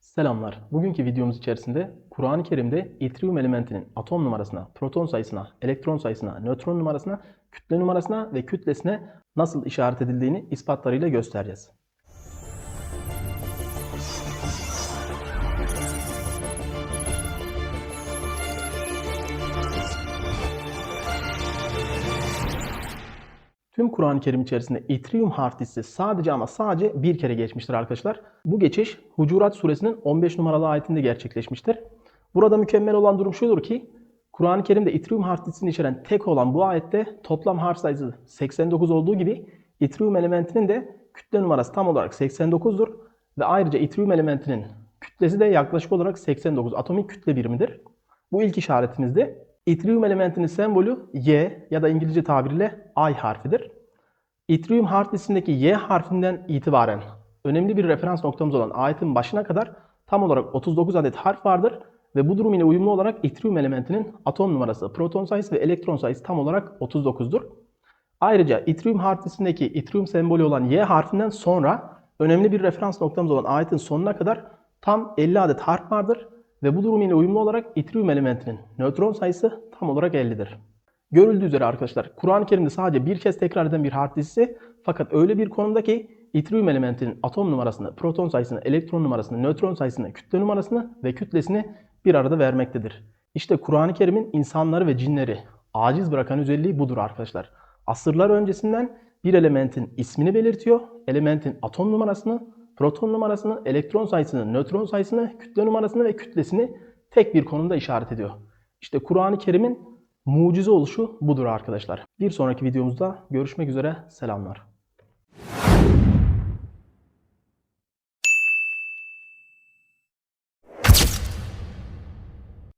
Selamlar. Bugünkü videomuz içerisinde Kur'an-ı Kerim'de itrium elementinin atom numarasına, proton sayısına, elektron sayısına, nötron numarasına, kütle numarasına ve kütlesine nasıl işaret edildiğini ispatlarıyla göstereceğiz. Tüm Kur'an-ı Kerim içerisinde itrium harflisi sadece ama sadece bir kere geçmiştir arkadaşlar. Bu geçiş Hucurat suresinin 15 numaralı ayetinde gerçekleşmiştir. Burada mükemmel olan durum şudur ki Kur'an-ı Kerim'de itrium harflisini içeren tek olan bu ayette toplam harf sayısı 89 olduğu gibi itrium elementinin de kütle numarası tam olarak 89'dur ve ayrıca itrium elementinin kütlesi de yaklaşık olarak 89 atomik kütle birimidir. Bu ilk işaretimizde İtrium elementinin sembolü Y ya da İngilizce tabiriyle I harfidir. İtrium harflisindeki Y harfinden itibaren önemli bir referans noktamız olan ayetin başına kadar tam olarak 39 adet harf vardır ve bu durum ile uyumlu olarak İtrium elementinin atom numarası, proton sayısı ve elektron sayısı tam olarak 39'dur. Ayrıca İtrium harflisindeki İtrium sembolü olan Y harfinden sonra önemli bir referans noktamız olan ayetin sonuna kadar tam 50 adet harf vardır ve bu durum ile uyumlu olarak itrium elementinin nötron sayısı tam olarak 50'dir. Görüldüğü üzere arkadaşlar Kur'an-ı Kerim'de sadece bir kez tekrar eden bir harf dizisi fakat öyle bir konumda ki itrium elementinin atom numarasını, proton sayısını, elektron numarasını, nötron sayısını, kütle numarasını ve kütlesini bir arada vermektedir. İşte Kur'an-ı Kerim'in insanları ve cinleri aciz bırakan özelliği budur arkadaşlar. Asırlar öncesinden bir elementin ismini belirtiyor, elementin atom numarasını, proton numarasını, elektron sayısını, nötron sayısını, kütle numarasını ve kütlesini tek bir konumda işaret ediyor. İşte Kur'an-ı Kerim'in mucize oluşu budur arkadaşlar. Bir sonraki videomuzda görüşmek üzere. Selamlar.